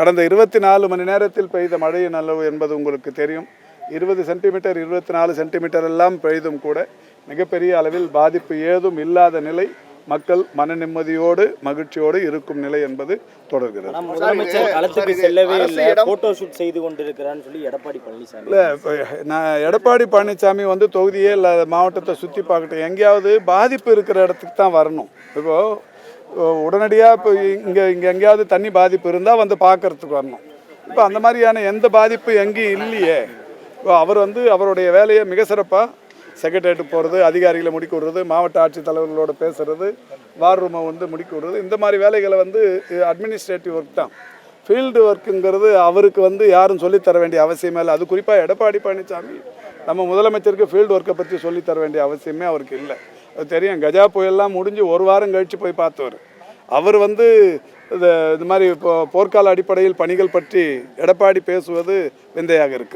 கடந்த இருபத்தி நாலு மணி நேரத்தில் பெய்த மழையின் அளவு என்பது உங்களுக்கு தெரியும். இருபது சென்டிமீட்டர் இருபத்தி நாலு சென்டிமீட்டர் எல்லாம் பெய்தும் கூட மிகப்பெரிய அளவில் பாதிப்பு ஏதும் இல்லாத நிலை மக்கள் மன நிம்மதியோடு மகிழ்ச்சியோடு இருக்கும் நிலை என்பது தொடர்கிறது. முதலமைச்சர் களத்துக்கு செல்லவே இல்லை. போட்டோ ஷூட் செய்து கொண்டிருக்கிறான்னு சொல்லி எடப்பாடி பழனிசாமி. இல்லை நான் எடப்பாடி பழனிசாமி வந்து தொகுதியே இல்லை மாவட்டத்தை சுற்றி பார்க்கட்டும். எங்கேயாவது பாதிப்பு இருக்கிற இடத்துக்கு தான் வரணும். இப்போது உடனடியாக இப்போ இங்கே இங்கே எங்கேயாவது தண்ணி பாதிப்பு இருந்தால் வந்து பார்க்கறதுக்கு வரணும். இப்போ அந்த மாதிரியான எந்த பாதிப்பு எங்கேயும் இல்லையே. இப்போ அவர் வந்து அவருடைய வேலையை மிக சிறப்பாக செக்ரட்டரியேட் போகிறது அதிகாரிகளை முடிக்க விடுறது மாவட்ட ஆட்சித்தலைவர்களோட பேசுகிறது வார் ரூமை வந்து முடிக்க விடுறது இந்த மாதிரி வேலைகளை வந்து அட்மினிஸ்ட்ரேட்டிவ் ஒர்க் தான். ஃபீல்டு ஒர்க்குங்கிறது அவருக்கு வந்து யாரும் சொல்லித் தர வேண்டிய அவசியமே இல்லை. அது குறிப்பாக எடப்பாடி பழனிசாமி நம்ம முதலமைச்சருக்கு ஃபீல்டு ஒர்க்கை பற்றி சொல்லித் தர வேண்டிய அவசியமே அவருக்கு இல்லை. அது தெரியும். கஜா புயல்லாம் முடிஞ்சு ஒரு வாரம் கழித்து போய் பார்த்தவர். அவர் வந்து இது இது மாதிரி இப்போ போர்க்கால அடிப்படையில் பணிகள் பற்றி எடப்பாடி பேசுவது விந்தையாக இருக்கு